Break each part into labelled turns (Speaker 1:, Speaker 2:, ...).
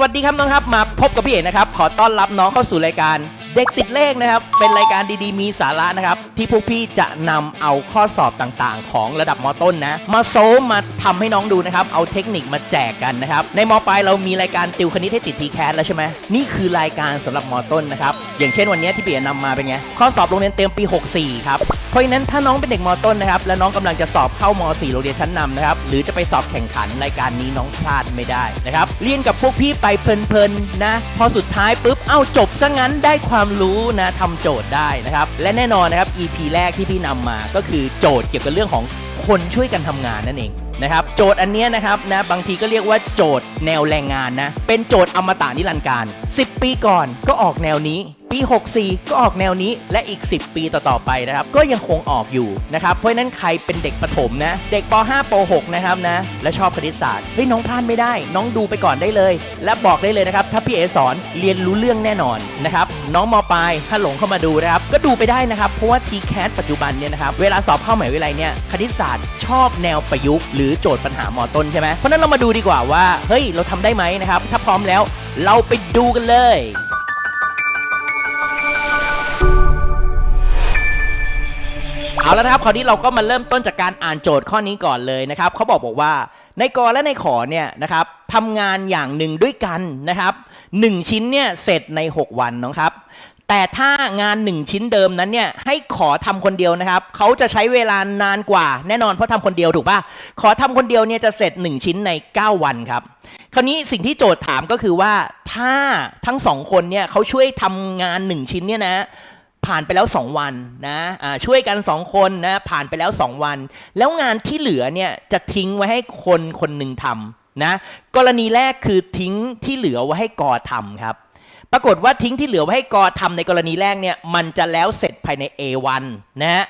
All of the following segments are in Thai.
Speaker 1: วัสดีครับน้องครับ มาพบกับพี่เอกนะครับ ขอต้อนรับน้องเข้าสู่รายการ เด็กติดเลขนะครับ เป็นรายการดีๆ มีสาระนะครับ ที่พวกพี่จะนำเอาข้อสอบต่างๆ ของระดับมต้นนะ มาโซมมาทำให้น้องดูนะครับ เอาเทคนิคมาแจกกันนะครับ ในมปลายเรามีรายการติวคณิตให้ติดทีแคสแล้วใช่ไหมนี่คือรายการสำหรับมต้นนะครับ อย่างเช่นวันนี้ที่พี่เอกนำมาเป็นไง ข้อสอบโรงเรียนเตรียมปี 64 ครับ เพราะฉะนั้นถ้าน้องเป็นเด็กมต้นนะครับ และน้องกำลังจะสอบเข้าม .4 โรงเรียนชั้นนำนะครับ หรือจะไปสอบแข่งขันรายการนี้น้องพลาดไม่ได้นะครับ เรียนกับพวกพี่ไปเพลินๆนะ พอสุดท้ายปุ๊บ เอ้าจบซะงั้นได้ความรู้นะทำโจทย์ได้นะครับ และแน่นอนนะครับ EP แรกที่พี่นำมาก็คือโจทย์เกี่ยวกับเรื่องของคนช่วยกันทำงานนั่นเองนะครับโจทย์อันเนี้ยนะครับนะบางทีก็เรียกว่าโจทย์แนวแรงงานนะเป็นโจทย์อมตะนิรันดร์การ 10 ปีก่อนก็ออกแนวนี้ ปี 64 ก็ออกแนวนี้และอีก 10 ปีต่อๆไปนะครับ ก็ยังคงออกอยู่นะครับ เพราะนั้นใครเป็นเด็กประถมนะ เด็กป .5 ป .6 นะครับนะ และชอบคณิตศาสตร์เฮ้ยน้องพลาดไม่ได้ น้องดูไปก่อนได้เลย และบอกได้เลยนะครับ ถ้าพี่เอสอนเรียนรู้เรื่องแน่นอนนะครับ น้องมปลายถ้าหลงเข้ามาดูนะครับ ก็ดูไปได้นะครับ เพราะว่า TCAS ปัจจุบันเนี่ยนะครับ เวลาสอบเข้ามหาวิทยาลัยเนี่ย คณิตศาสตร์ชอบแนวประยุกต์หรือโจทย์ปัญหามอต้นใช่ไหมเพราะฉะนั้นเรามาดูดีกว่าว่า เฮ้ย เราทำได้ไหมนะครับ ถ้าพร้อมแล้ว เราไปดูกันเลย เอาแล้วนะครับคราวนี้เราก็มาเริ่มต้นจากการอ่านโจทย์ข้อนี้ก่อนเลยนะครับเขาบอกบอกว่าในกอและในขอเนี่ยนะครับทำงานอย่างหนึ่งด้วยกันนะครับหนึ่งชิ้นเนี่ยเสร็จใน 6 วันนะครับ แต่ถ้างาน 1 ชิ้นเดิมนั้นเนี่ยให้ขอทำคนเดียวนะครับเขาจะใช้เวลานานกว่าแน่นอนเพราะทำคนเดียวถูกปะขอทำคนเดียวเนี่ยจะเสร็จ 1 ชิ้นใน 9 วันครับ คราวนี้สิ่งที่โจทย์ถามก็คือว่าถ้าทั้งสองคนเนี่ยเขาช่วยทำงาน 1 ชิ้นเนี่ยนะผ่านไปแล้ว 2 วันนะอ่าช่วยกัน 2 คนนะผ่านไปแล้ว 2 วัน แล้วงานที่เหลือเนี่ยจะทิ้งไว้ให้คนคนหนึ่งทำนะกรณีแรกคือทิ้งที่เหลือไว้ให้กอทำครับ ปรากฏว่าทิ้งที่เหลือไว้ให้กอทำในกรณีแรกเนี่ยมันจะแล้วเสร็จภายใน A1 นะฮะ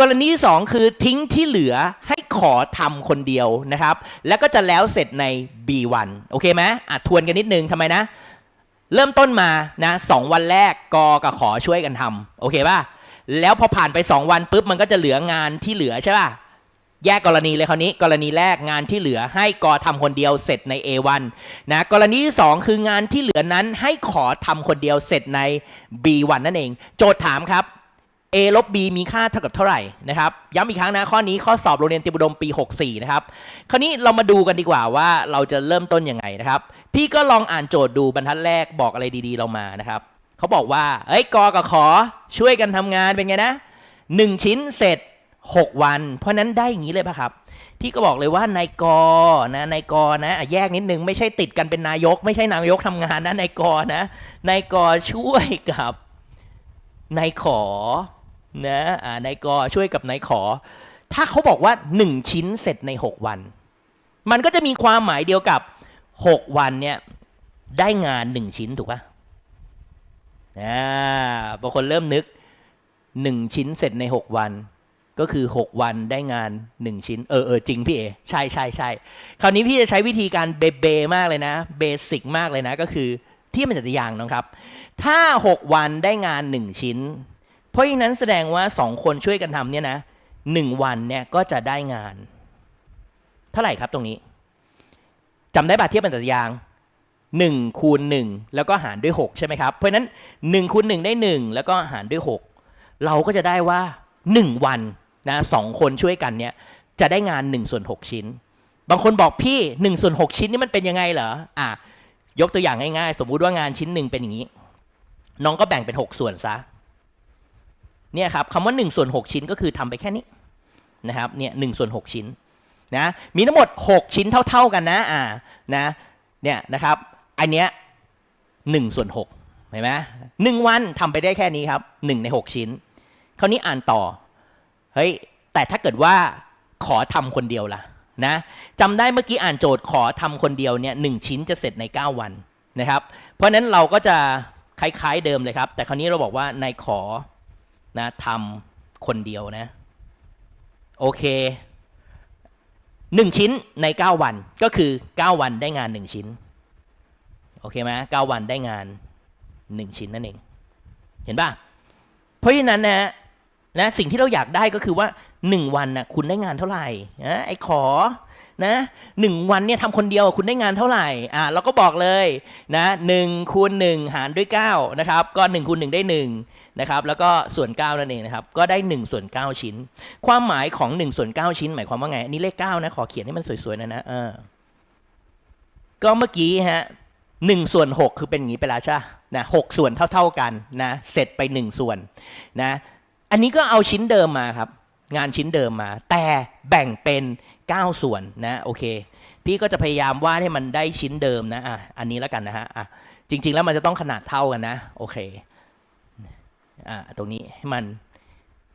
Speaker 1: กรณีที่สองคือทิ้งที่เหลือให้ขอทำคนเดียวนะครับ แล้วก็จะแล้วเสร็จใน B1 โอเคไหมอะทวนกันนิดนึงทำไมนะ เริ่มต้นมานะสองวันแรกกอกับขอช่วยกันทำโอเคป่ะแล้วพอผ่านไป 2 วันปุ๊บมันก็จะเหลืองานที่เหลือใช่ป่ะ แยกกรณีเลยคราวนี้กรณีแรกงานที่เหลือให้กอทำคนเดียวเสร็จใน A1 นะกรณีที่ 2 คืองานที่เหลือนั้นให้ขอทำคนเดียวเสร็จใน B1 นั่นเอง โจทย์ถามครับ A ลบ B มีค่าเท่ากับเท่าไหร่นะครับย้ำอีกครั้งนะข้อนี้ข้อสอบโรงเรียนตรียมอุดมปี 64 นะครับ คราวนี้เรามาดูกันดีกว่าว่าเราจะเริ่มต้นยังไงนะครับ พี่ก็ลองอ่านโจทย์ดูบรรทัดแรกบอกอะไรดีๆเรามานะครับเขาบอกว่าเอ้ยกอกับขอช่วยกันทำงานเป็นไงนะ1ชิ้นเสร็จ 6 วัน เพราะนั้นได้อย่างนี้เลยป่ะครับ พี่ก็บอกเลยว่านายกนะนายกนะอะแยกนิดนึงไม่ใช่ติดกันเป็นนายก ไม่ใช่นายกทำงานนะนายกนะนายกช่วยกับนายขอนะอ่านายกอช่วยกับนายขอ ถ้าเขาบอกว่า 1 ชิ้นเสร็จใน 6 วัน มันก็จะมีความหมายเดียวกับ 6 วันเนี่ยได้งาน 1 ชิ้นถูกปะอ่าบางคนเริ่มนึก 1 ชิ้นเสร็จใน 6 วัน ก็คือ 6 วันได้งาน 1 ชิ้น เออเออจริงพี่เอใช่ใช่ใช่คราวนี้พี่จะใช้วิธีการเบเบมากเลยนะเบสิกมากเลยนะ ก็คือที่มันจะอย่างนะครับ ถ้า 6 วันได้งาน 1 ชิ้น เพราะฉะนั้นแสดงว่า 2 คนช่วยกันทำเนี่ยนะหนึ่งวันเนี่ยก็จะได้งาน เท่าไหร่ครับตรงนี้จำได้บัตรเทียบเป็นตัดยาง 1 คูณ 1 แล้วก็หารด้วย 6 ใช่ไหมครับ เพราะฉะนั้น1คูณ1ได้ 1 แล้วก็หารด้วย 6 เราก็จะได้ว่า 1 วัน นะสองคนช่วยกันเนี่ยจะได้งาน1ส่วน6ชิ้น บางคนบอกพี่1ส่วน6ชิ้นนี่มันเป็นยังไงเหรออะยกตัวอย่างง่ายๆสมมุติว่างานชิ้นหนึ่งเป็นอย่างนี้ น้องก็แบ่งเป็น 6 ส่วนซะเนี่ยครับคำว่า1ส่วน6ชิ้นก็คือทำไปแค่นี้นะครับเนี่ยหส่วน6ชิ้นนะมีทั้งหมด 6 ชิ้นเท่า ๆกันนะอ่านะเนี่ยนะครับอันเนี้ยหส่วน6เห็นไหมหนึ่งวันทำไปได้แค่นี้ครับ1ใน 6 ชิ้น คราวนี้อ่านต่อ เฮ้ยแต่ถ้าเกิดว่าขอทำคนเดียวล่ะนะจำได้เมื่อกี้อ่านโจทย์ขอทำคนเดียวเนี่ยหชิ้นจะเสร็จใน 9 วันนะครับ เพราะฉะนั้นเราก็จะคล้ายๆเดิมเลยครับ แต่คราวนี้เราบอกว่านายขอนะทำคนเดียวนะโอเคหนึ่งชิ้นใน 9 วันก็คือ 9 วันได้งาน 1 ชิ้น โอเคไหมเก้าวันได้งาน 1 ชิ้นนั่นเอง เห็นป่ะ เพราะฉะนั้นนะ นะสิ่งที่เราอยากได้ก็คือว่า 1 วันนะคุณได้งานเท่าไหร่นะไอ้ขอนะหนึ่งวันเนี่ยทำคนเดียวคุณได้งานเท่าไหร่อ่าเราก็บอกเลยนะหนึ่งคูณหนึ่งหารด้วยเก้านะครับก็หนึ่งคูณหนึ่งได้หนึ่งนะครับแล้วก็ส่วนเก้านั่นเองนะครับก็ได้หนึ่งส่วนเก้าชิ้น ความหมายของหนึ่งส่วนเก้าชิ้น หมายความว่าไงอันนี้เลขเก้านะขอเขียนให้มันสวยๆนะนะเออก็เมื่อกี้ฮะหนึ่งส่วนหกคือเป็นอย่างนี้ไปแล้วใช่ไหมนะหกส่วนเท่า ๆกันนะเสร็จไปหนึ่งส่วนนะ อันนี้ก็เอาชิ้นเดิมมาครับ งานชิ้นเดิมมา แต่แบ่งเป็น 9 ส่วนนะโอเค พี่ก็จะพยายามวาดให้มันได้ชิ้นเดิมนะอะอันนี้แล้วกันนะฮะอะจริง ๆ แล้วมันจะต้องขนาดเท่ากันนะโอเคอะตรงนี้ให้มัน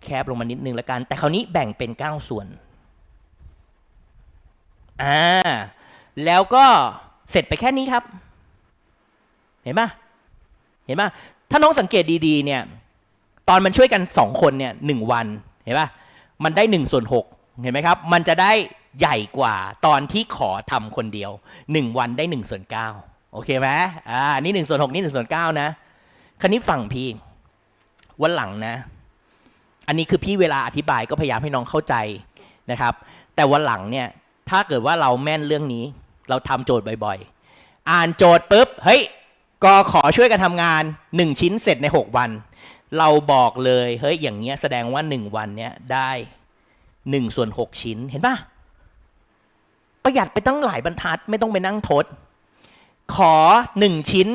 Speaker 1: แคบลงมานิดนึงแล้วกัน แต่คราวนี้แบ่งเป็น 9 ส่วนอ่าแล้วก็เสร็จไปแค่นี้ครับ เห็นปะเห็นปะถ้าน้องสังเกตดีๆเนี่ย ตอนมันช่วยกันสองคนเนี่ยหนึ่งวันเห็นปะมันได้หนึ่งส่วนหกเห็นไหมครับ มันจะได้ใหญ่กว่าตอนที่ขอทำคนเดียวหนึ่งวันได้หนึ่งส่วนเก้าโอเคไหมอ่านี่หนึ่งส่วนหกนี่หนึ่งส่วนเก้านะคันนี้ฝั่งพี่วันหลังนะ อันนี้คือพี่เวลาอธิบายก็พยายามให้น้องเข้าใจนะครับ แต่วันหลังเนี่ย ถ้าเกิดว่าเราแม่นเรื่องนี้ เราทำโจทย์บ่อยๆ อ่านโจทย์ปุ๊บ เฮ้ยกอขอช่วยกันทำงานหนึ่งชิ้นเสร็จในหกวัน เราบอกเลยเฮ้ยอย่างเงี้ยแสดงว่าหนึ่งวันเนี้ยได้หนึ่งส่วนหกชิ้นเห็นปะประหยัดไปตั้งหลายบรรทัดไม่ต้องไปนั่งทด ขอหนึ่งชิ้น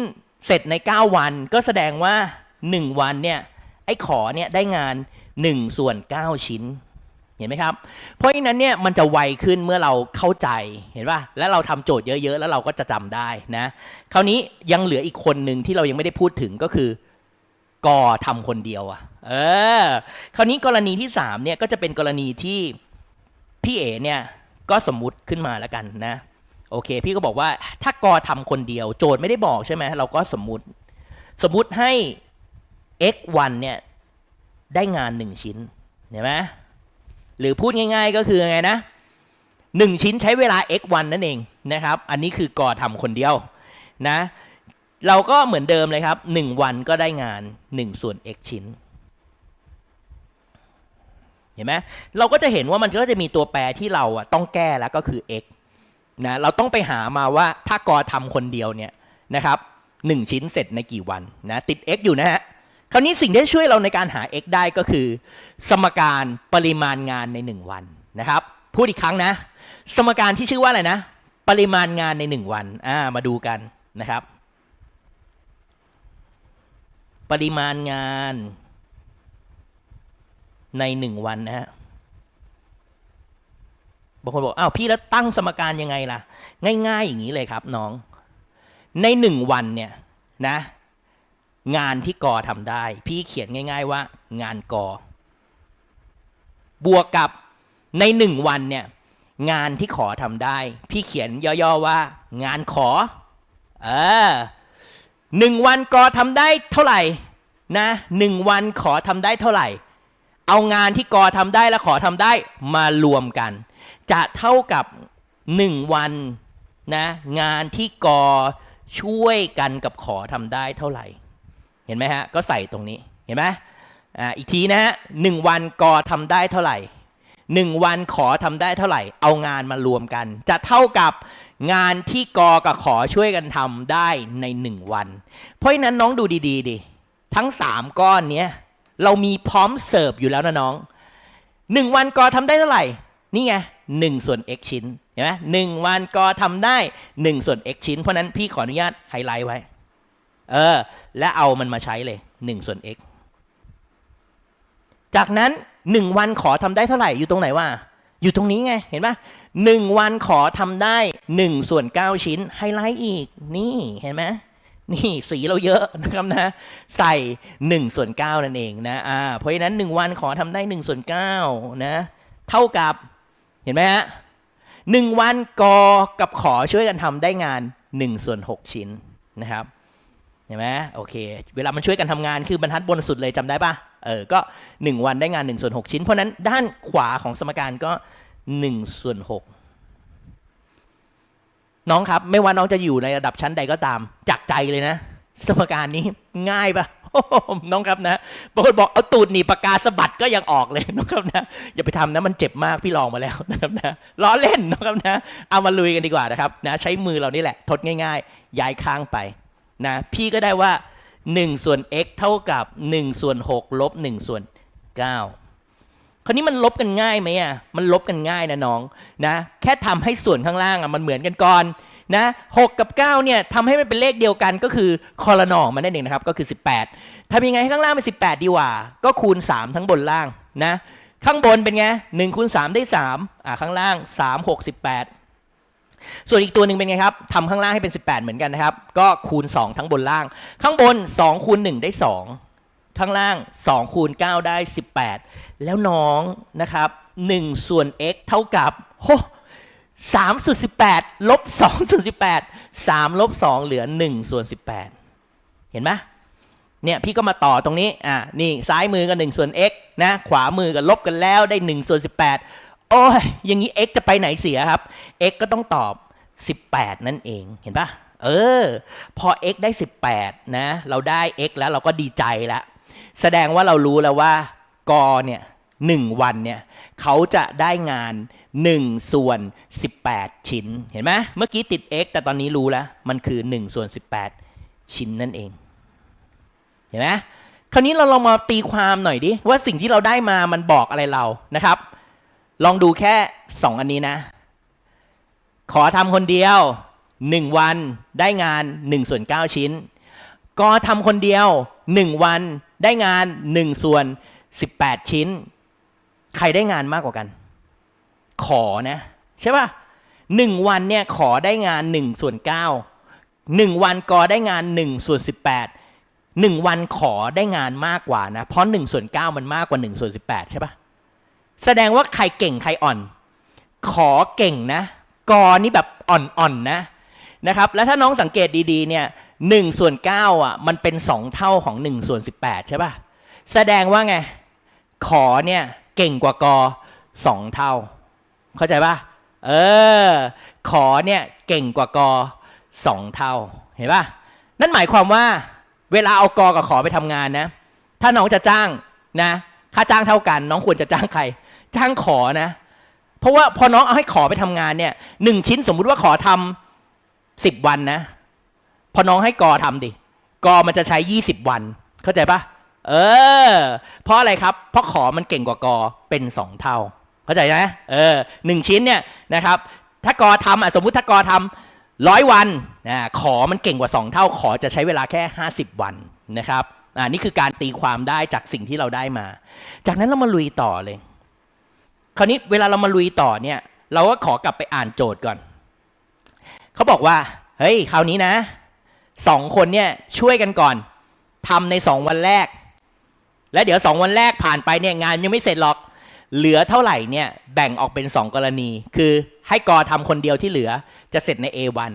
Speaker 1: เสร็จในเก้าวัน ก็แสดงว่าหนึ่งวันเนี่ยไอ้ขอเนี่ยได้งานหนึ่งส่วนเก้าชิ้นเห็นไหมครับ เพราะฉะนั้นเนี่ยมันจะไวขึ้นเมื่อเราเข้าใจเห็นป่ะ แล้วเราทำโจทย์เยอะๆ แล้วเราก็จะจำได้นะ คราวนี้ยังเหลืออีกคนหนึ่งที่เรายังไม่ได้พูดถึงก็คือ กอทำคนเดียวอะเออ คราวนี้กรณีที่สามเนี่ยก็จะเป็นกรณีที่พี่เอเนี่ยก็สมมุติขึ้นมาแล้วกันนะ โอเค พี่ก็บอกว่าถ้ากอทำคนเดียว โจทย์ไม่ได้บอกใช่ไหมเราก็สมมุติ สมมุติให้ x วันเนี่ยได้งานหนึ่งชิ้นเห็นไหมหรือพูดง่าย ๆก็คือไงนะหนึ่งชิ้นใช้เวลา x วันนั่นเองนะครับ อันนี้คือกอทำคนเดียวนะ เราก็เหมือนเดิมเลยครับหนึ่งวันก็ได้งานหนึ่งส่วน x ชิ้น เห็นไหมเราก็จะเห็นว่ามันก็จะมีตัวแปรที่เราอะต้องแก้แล้วก็คือ x นะเราต้องไปหามาว่าถ้ากอทำคนเดียวเนี่ยนะครับหนึ่งชิ้นเสร็จในกี่วันนะติด x อยู่นะฮะคราวนี้สิ่งที่ช่วยเราในการหา x ได้ก็คือ สมการปริมาณงานใน 1 วันนะครับพูดอีกครั้งนะ สมการที่ชื่อว่าอะไรนะ ปริมาณงานใน 1 วันอ่ามาดูกันนะครับ ปริมาณงานในหนึ่งวันนะฮะบางคนบอกอ้าวพี่แล้วตั้งสมการยังไงล่ะ ง่ายๆอย่างนี้เลยครับน้อง ในหนึ่งวันเนี่ยนะ งานที่กอทำได้ พี่เขียนง่าย ๆว่า งานกอบวกกับในหนึ่งวันเนี่ย งานที่ขอทำได้ พี่เขียนย่อๆว่า งานขอ เออ หนึ่งวันกอทำได้เท่าไหร่นะหนึ่งวันขอทำได้เท่าไหร่ เอางานที่กอทำได้และขอทำได้มารวมกัน จะเท่ากับหนึ่งวันนะงานที่กอช่วยกันกับขอทำได้เท่าไหร่ เห็นไหมฮะ ก็ใส่ตรงนี้เห็นไหมอ่าอีกทีนะฮะหนึ่งวันกอทำได้เท่าไหร่หนึ่งวันขอทำได้เท่าไหร่ เอางานมารวมกัน จะเท่ากับ งานที่กอกับขอช่วยกันทำได้ในหนึ่งวัน เพราะฉะนั้นน้องดูดีๆดิทั้งสามก้อนเนี้ยเรามีพร้อมเสิร์ฟอยู่แล้วนะน้องหนึ่งวันกอทำได้เท่าไหร่ นี่ไงหนึ่งส่วน x ชิ้นเห็นไหมหนึ่งวันกอทำได้หนึ่งส่วน x ชิ้น เพราะนั้นพี่ขออนุญาตไฮไลท์ไว้ เออ และเอามันมาใช้เลยหนึ่งส่วน x จากนั้นหนึ่งวันขอทำได้เท่าไหร่อยู่ตรงไหนวะอยู่ตรงนี้ไงเห็นปะ หนึ่งวันขอทำได้หนึ่งส่วนเก้าชิ้นไฮไลท์อีก นี่เห็นไหมนี่สีเราเยอะนะครับนะ ใส่หนึ่งส่วนเก้านั่นเองนะอ่าเพราะฉะนั้นหนึ่งวันขอทำได้หนึ่งส่วนเก้านะ เท่ากับเห็นไหมฮะหนึ่งวันกอกับขอช่วยกันทำได้งานหนึ่งส่วนหกชิ้นนะครับเห็นไหมโอเค เวลามันช่วยกันทำงานคือบรรทัดบนสุดเลยจำได้ปะเออ ก็ 1 วันได้งาน1ส่วน6ชิ้น เพราะนั้นด้านขวาของสมการก็ 1ส่วน6น้องครับ ไม่ว่าน้องจะอยู่ในระดับชั้นใดก็ตาม จากใจเลยนะ สมการนี้ง่ายปะน้องครับนะบางคนบอกเอาตูดหนีปากกาสะบัดก็ยังออกเลยน้องครับนะอย่าไปทำนะมันเจ็บมากพี่ลองมาแล้วนะครับนะล้อเล่นน้องครับนะเอามาลุยกันดีกว่านะครับนะใช้มือเรานี่แหละ ทดง่าย ๆ ย้ายข้างไปนะพี่ก็ได้ว่า1ส่วน x เท่ากับ1ส่วน6ลบ1ส่วน9 คราวนี้มันลบกันง่ายไหมอะ มันลบกันง่ายนะน้องนะ แค่ทำให้ส่วนข้างล่างอะมันเหมือนกันก่อนนะ6กับ9เนี่ยทำให้มันเป็นเลขเดียวกันก็คือคอรนอมันนั่นเองนะครับก็คือ 18ทำยังไงให้ข้างล่างเป็น 18 ดีกว่า ก็คูณ 3 ทั้งบนล่างนะ ข้างบนเป็นไง1คูณ3ได้3อ่าข้างล่าง 3 6 18 ส่วนอีกตัวหนึ่งเป็นไงครับทำข้างล่างให้เป็น 18 เหมือนกันนะครับ ก็คูณ 2 ทั้งบนล่าง ข้างบน2คูณ1ได้ 2 ข้างล่าง2คูณ9ได้ 18 แล้วน้องนะครับ1ส่วน x เท่ากับโห3ส่วน18ลบ2ส่วน18 3ลบ2เหลือ1ส่วน18เห็นไหมเนี่ยพี่ก็มาต่อตรงนี้อ่านี่ซ้ายมือกับ1ส่วน x นะ ขวามือกับลบกันแล้วได้1ส่วน18โอ้ยอย่างนี้ x จะไปไหนเสียครับ x ก็ต้องตอบ18นั่นเองเห็นปะเออ พอ x ได้18นะ เราได้ x แล้วเราก็ดีใจแล้วแสดงว่าเรารู้แล้วว่า กอเนี่ยหนึ่งวันเนี่ยเขาจะได้งาน1ส่วน18 ชิ้น เห็นไหมเมื่อกี้ติด x แต่ตอนนี้รู้แล้ว มันคือ1ส่วน18 ชิ้นนั่นเอง เห็นไหมคราวนี้เราลองมาตีความหน่อยดิ ว่าสิ่งที่เราได้มามันบอกอะไรเรานะครับ ลองดูแค่ 2 อันนี้นะ ขอทำคนเดียว 1 วันได้งาน1ส่วน9ชิ้นก็ทำคนเดียว 1 วันได้งาน1ส่วน 18 ชิ้น ใครได้งานมากกว่ากัน ขอนะ ใช่ป่ะหนึ่งวันเนี่ยขอได้งาน1ส่วน9 1 วันกอได้งาน1ส่วน18 1 วันขอได้งานมากกว่านะ เพราะ1ส่วน9มันมากกว่า1ส่วน18 ใช่ป่ะแสดงว่าใครเก่งใครอ่อน ขอเก่งนะ กอนี่แบบอ่อนๆนะนะครับ แล้วถ้าน้องสังเกตดีๆเนี่ยหนึ่งส่วนเก้าอะมันเป็นสองเท่าของหนึ่งส่วนสิบแปดใช่ป่ะแสดงว่าไง ขอเนี่ยเก่งกว่ากอสองเท่า เข้าใจป่ะเออ ขอเนี่ยเก่งกว่ากอสองเท่า เห็นป่ะนั่นหมายความว่า เวลาเอากอกับขอไปทำงานนะ ถ้าน้องจะจ้างนะ ค่าจ้างเท่ากัน น้องควรจะจ้างใคร จ้างขอนะ เพราะว่าพอน้องเอาให้ขอไปทำงานเนี่ยหนึ่งชิ้นสมมุติว่าขอทำสิบวันนะ พอน้องให้กอทำดิ กอมันจะใช้ยี่สิบวัน เข้าใจปะ เออ เพราะอะไรครับ เพราะขอมันเก่งกว่ากอเป็นสองเท่า เข้าใจไหมเออหนึ่งชิ้นเนี่ยนะครับ ถ้ากอทำอะสมมุติถ้ากอทำร้อยวันนะขอมันเก่งกว่าสองเท่า ขอจะใช้เวลาแค่ห้าสิบวันนะครับอ่านี่คือการตีความได้จากสิ่งที่เราได้มา จากนั้นเรามาลุยต่อเลย คราวนี้เวลาเรามาลุยต่อเนี่ย เราก็ขอกลับไปอ่านโจทย์ก่อน เขาบอกว่า เฮ้ย คราวนี้นะสองคนเนี่ยช่วยกันก่อนทำในสองวันแรก และเดี๋ยวสองวันแรกผ่านไปเนี่ยงานยังไม่เสร็จหรอก เหลือเท่าไหร่เนี่ยแบ่งออกเป็นสองกรณี คือให้กอทำคนเดียวที่เหลือจะเสร็จใน A1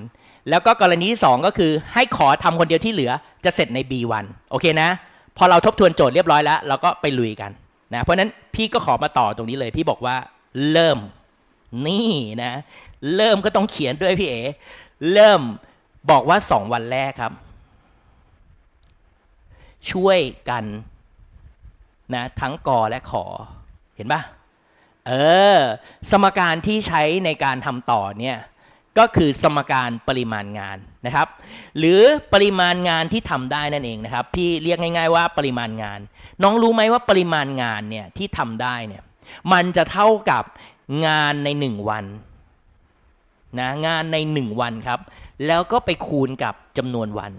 Speaker 1: แล้วก็กรณีที่สองก็คือให้ขอทำคนเดียวที่เหลือจะเสร็จใน B1 โอเคนะ พอเราทบทวนโจทย์เรียบร้อยแล้ว เราก็ไปลุยกันนะเพราะฉะนั้นพี่ก็ขอมาต่อตรงนี้เลยพี่บอกว่าเริ่มนี่นะ เริ่มก็ต้องเขียนด้วยพี่เอเริ่มบอกว่าสองวันแรกครับ ช่วยกัน นะทั้งกอและขอเห็นปะเออสมการที่ใช้ในการทำต่อเนี่ยก็คือสมการปริมาณงานนะครับ หรือปริมาณงานที่ทำได้นั่นเองนะครับ พี่เรียกง่าย ๆ ว่าปริมาณงาน น้องรู้ไหมว่าปริมาณงานเนี่ยที่ทำได้เนี่ยมันจะเท่ากับงานในหนึ่งวันนะงานในหนึ่งวันครับ แล้วก็ไปคูณกับจำนวนวัน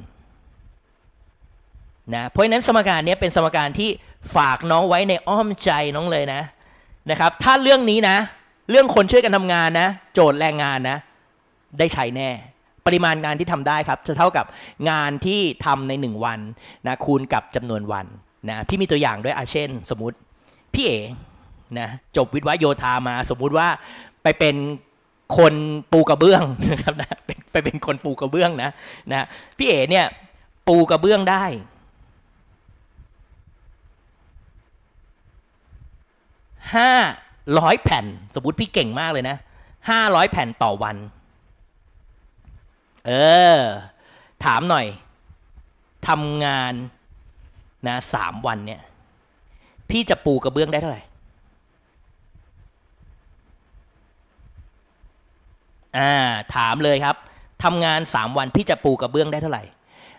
Speaker 1: นะเพราะฉะนั้นสมการนี้เป็นสมการที่ฝากน้องไว้ในอ้อมใจน้องเลยนะนะครับ ถ้าเรื่องนี้นะ เรื่องคนช่วยกันทำงานนะ โจทย์แรงงานนะ ได้ใช้แน่ ปริมาณงานที่ทำได้ครับ จะเท่ากับงานที่ทำในหนึ่งวันนะคูณกับจำนวนวันนะพี่มีตัวอย่างด้วยอาเช่น สมมติพี่เอนะจบวิทย์วะโยธามา สมมุติว่าไปเป็นคนปูกระเบื้องนะครับนะเป็นไปเป็นคนปูกระเบื้องนะนะพี่เอเนี่ยปูกระเบื้องได้ ห้าร้อยแผ่น สมมติพี่เก่งมากเลยนะห้าร้อยแผ่นต่อวัน เออ ถามหน่อยทำงานนะสามวันเนี่ย พี่จะปูกระเบื้องได้เท่าไหร่อ่าถามเลยครับทำงานสามวันพี่จะปูกระเบื้องได้เท่าไหร่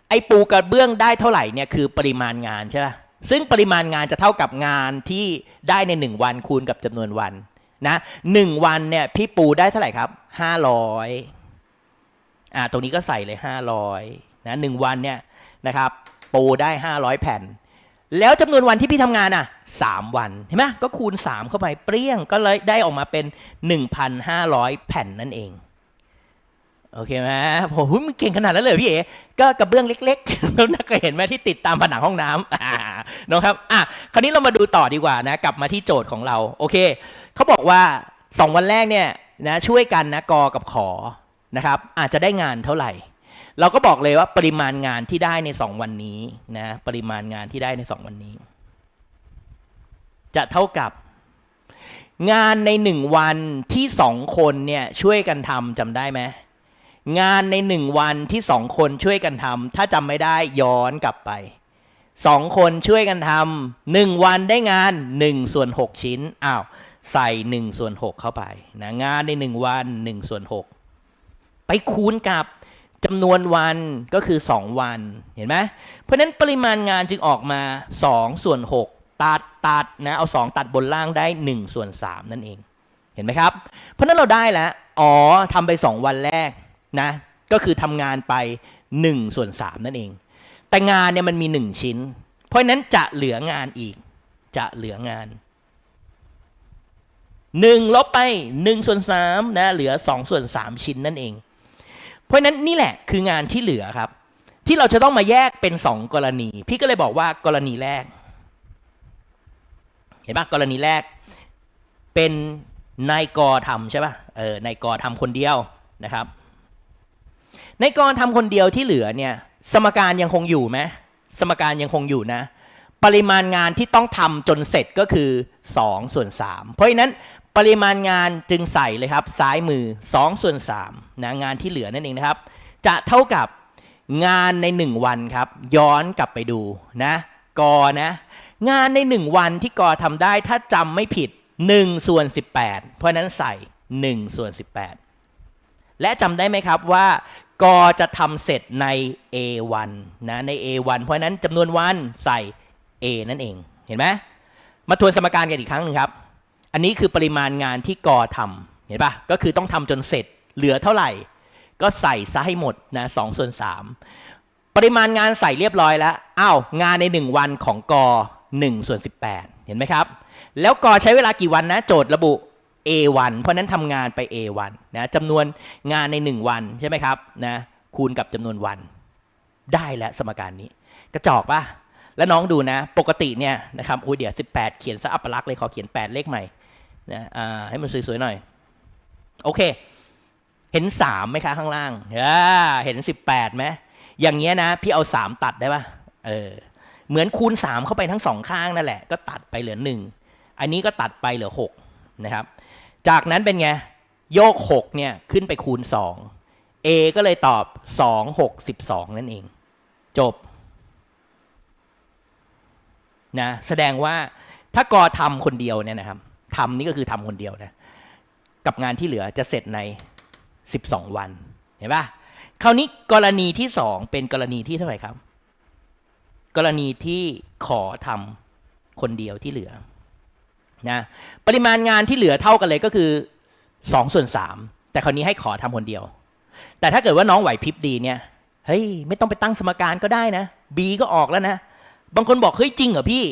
Speaker 1: ไอ้ปูกระเบื้องได้เท่าไหร่เนี่ยคือปริมาณงานใช่ปะ ซึ่งปริมาณงานจะเท่ากับงานที่ได้ในหนึ่งวันคูณกับจำนวนวันนะหนึ่งวันเนี่ยพี่ปูได้เท่าไหร่ครับห้าร้อยอ่าตรงนี้ก็ใส่เลยห้าร้อยนะหนึ่งวันเนี่ยนะครับ ปูได้ห้าร้อยแผ่น แล้วจำนวนวันที่พี่ทำงานอะสามวันเห็นไหมก็คูณสามเข้าไปเปรี้ยงก็เลยได้ออกมาเป็นหนึ่งพันห้าร้อยแผ่นนั่นเอง โอเคไหมผมหุ้ยมันเก่งขนาดนั้นเลยพี่เอ๋ก็กระเบื้องเล็กๆแล้วนักก็เห็นไหมที่ติดตามผนังห้องน้ำนะครับอะคราวนี้เรามาดูต่อดีกว่านะ กลับมาที่โจทย์ของเรา โอเคเขาบอกว่าสองวันแรกเนี่ยนะช่วยกันนะกอกับขอนะครับ อาจจะได้งานเท่าไหร่ เราก็บอกเลยว่าปริมาณงานที่ได้ในสองวันนี้นะปริมาณงานที่ได้ในสองวันนี้ จะเท่ากับงานในหนึ่งวันที่สองคนเนี่ยช่วยกันทำจำได้ไหม งานในหนึ่งวันที่สองคนช่วยกันทำถ้าจำไม่ได้ย้อนกลับไปสองคนช่วยกันทำหนึ่งวันได้งานหนึ่งส่วนหกชิ้นอ้าวใส่หนึ่งส่วนหกเข้าไปนะงานในหนึ่งวันหนึ่งส่วนหกไปคูณกับจำนวนวันก็คือสองวันเห็นไหมเพราะนั้นปริมาณงานจึงออกมาสองส่วนหกตัดตัดนะเอาสองตัดบนล่างได้หนึ่งส่วนสามนั่นเองเห็นไหมครับ เพราะนั้นเราได้แล้วอ๋อทำไปสองวันแรก นะก็คือทำงานไป1ส่วน3นั่นเอง แต่งานเนี่ยมันมี 1 ชิ้น เพราะนั้นจะเหลืองานอีก จะเหลืองาน1ลบไป1ส่วน3นะเหลือ2ส่วน3ชิ้นนั่นเอง เพราะฉะนั้นนี่แหละคืองานที่เหลือครับ ที่เราจะต้องมาแยกเป็น 2 กรณี พี่ก็เลยบอกว่ากรณีแรก เห็นปะกรณีแรก เป็นนายกอทำใช่ปะเออนายกอทำคนเดียวนะครับ ในกรทำคนเดียวที่เหลือเนี่ย สมการยังคงอยู่ไหมสมการยังคงอยู่นะ ปริมาณงานที่ต้องทำจนเสร็จก็คือ2ส่วน3เพราะฉะนั้นปริมาณงานจึงใส่เลยครับ ซ้ายมือ2ส่วน3นะงานที่เหลือนั่นเองนะครับ จะเท่ากับงานใน 1 วันครับ ย้อนกลับไปดูนะกอนะ งานใน 1 วันที่กอทำได้ถ้าจำไม่ผิด1ส่วน18 เพราะฉะนั้นใส่1ส่วน18 และจำได้ไหมครับว่า กอจะทำเสร็จใน A1 นะใน A1 เพราะฉะนั้นจำนวนวันใส่ A นั่นเองเห็นไหมมาทวนสมการกันอีกครั้งหนึ่งครับ อันนี้คือปริมาณงานที่กอทำเห็นปะก็คือต้องทำจนเสร็จเหลือเท่าไหร่ ก็ใส่ซะให้หมดนะสองส่วนสามปริมาณงานใส่เรียบร้อยแล้วอ้าวงานใน 1 วันของกอ1ส่วน18 เห็นไหมครับ แล้วกอใช้เวลากี่วันนะ โจทย์ระบุ A1 เพราะนั้นทำงานไป A1 นะจำนวนงานใน 1 วันใช่ไหมครับนะคูณกับจำนวนวัน ได้แล้วสมการนี้ กระจอกป่ะ แล้วน้องดูนะ ปกติเนี่ยนะครับอุ้ยเดี๋ยว 18 เขียนซะอัปลักษณ์เลยขอเขียน 8 เลขใหม่นะอ่าให้มันสวยๆหน่อย โอเค เห็น 3ไหมคะข้างล่างเห็น 18ไหมอย่างเงี้ยนะ พี่เอา 3 ตัดได้ป่ะเออเหมือนคูณ 3 เข้าไปทั้งสองข้างนั่นแหละ ก็ตัดไปเหลือ 1 อันนี้ก็ตัดไปเหลือ 6 นะครับ จากนั้นเป็นไง โยก 6 เนี่ย ขึ้นไปคูณ 2 A ก็เลยตอบ 2 6 12 นั่นเอง จบนะแสดงว่าถ้ากอทำคนเดียวเนี่ยนะครับทำนี่ก็คือทำคนเดียวนะ กับงานที่เหลือจะเสร็จใน 12 วัน เห็นปะคราวนี้กรณีที่ 2 เป็นกรณีที่เท่าไหร่ครับ กรณีที่ขอทำคนเดียวที่เหลือ นะปริมาณงานที่เหลือเท่ากันเลยก็คือ2ส่วน3แต่คราวนี้ให้ขอทำคนเดียว แต่ถ้าเกิดว่าน้องไหวพริบดีเนี่ยเฮ้ยไม่ต้องไปตั้งสมการก็ได้นะ B ก็ออกแล้วนะ บางคนบอกเฮ้ยจริงเหรอพี่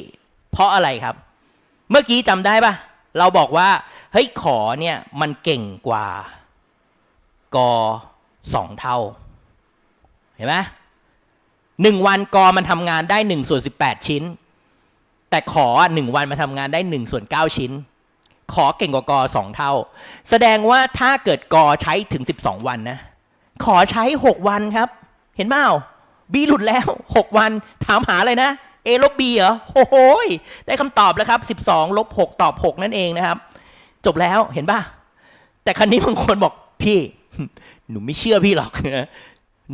Speaker 1: เพราะอะไรครับ เมื่อกี้จำได้ปะเราบอกว่าเฮ้ยขอเนี่ยมันเก่งกว่ากอสองเท่า เห็นไหมหนึ่งวันกอมันทำงานได้หนึ่งส่วนสิบแปดชิ้น แต่ขอหนึ่งวันมาทำงานได้หนึ่งส่วนเก้าชิ้น ขอเก่งกว่ากอสองเท่า แสดงว่าถ้าเกิดกอใช้ถึงสิบสองวันนะ ขอใช้หกวันครับ เห็นเปล่าบีหลุดแล้วหกวัน ถามหาเลยนะ A ลบ B เหรอโอ้โหได้คำตอบแล้วครับสิบสองลบหกตอบหกนั่นเองนะครับ จบแล้วเห็นป่ะ แต่ครั้นี้บางคนบอกพี่ หนูไม่เชื่อพี่หรอก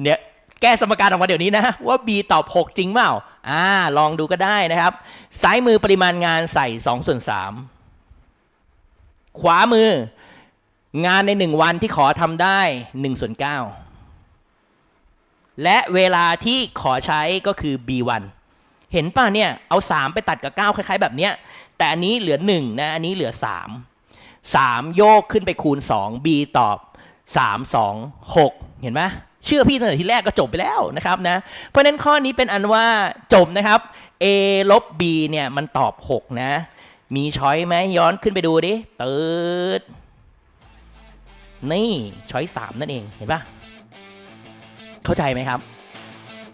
Speaker 1: เนี่ย แก้สมการออกมาเดี๋ยวนี้นะ ว่า b ตอบ 6 จริงเปล่าอ่า ลองดูก็ได้นะครับ ซ้ายมือปริมาณงานใส่2ส่วน3ขวามืองานใน 1 วันที่ขอทำได้1ส่วน9และเวลาที่ขอใช้ก็คือ b1 เห็นป่ะเนี่ย เอา 3 ไปตัดกับ 9 คล้าย ๆ แบบเนี้ย แต่อันนี้เหลือ 1 นะ อันนี้เหลือ 3 3 โยกขึ้นไปคูณ 2 b ตอบ 3 2 6 เห็นไหม เชื่อพี่ตั้งแต่ทีแรกก็จบไปแล้วนะครับนะเพราะฉะนั้นข้อนี้เป็นอันว่าจบนะครับ a ลบ b เนี่ยมันตอบ 6 นะ มีช้อยไหมย้อนขึ้นไปดูดิตืดนี่ช้อยสามนั่นเองเห็นปะเข้าใจไหมครับ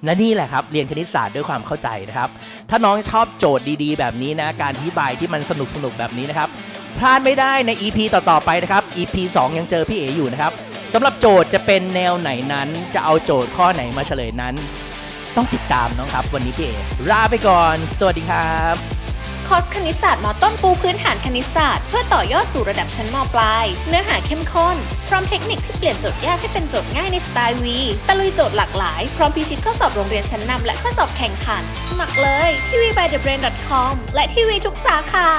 Speaker 1: และนี่แหละครับ เรียนคณิตศาสตร์ด้วยความเข้าใจนะครับ ถ้าน้องชอบโจทย์ดีๆ แบบนี้นะ การอธิบายที่มันสนุกสนุกๆแบบนี้นะครับ พลาดไม่ได้ใน EP ต่อๆไปนะครับ EP 2 ยังเจอพี่เออยู่นะครับ สำหรับโจทย์จะเป็นแนวไหนนั้น จะเอาโจทย์ข้อไหนมาเฉลยนั้น ต้องติดตามน้องครับ วันนี้พี่เอลาไปก่อน สวัสดีครับ
Speaker 2: คอร์สคณิตศาสตร์มต้นปูพื้นฐานคณิตศาสตร์เพื่อต่อยอดสู่ระดับชั้นมปลาย เนื้อหาเข้มข้น พร้อมเทคนิคที่เปลี่ยนโจทย์ยากให้เป็นโจทย์ง่ายในสไตล์วีตะลุยโจทย์หลากหลาย พร้อมพิชิตข้อสอบโรงเรียนชั้นนำและข้อสอบแข่งขัน สมัครเลยที่ v by the brain com และที่วีทุกสาขา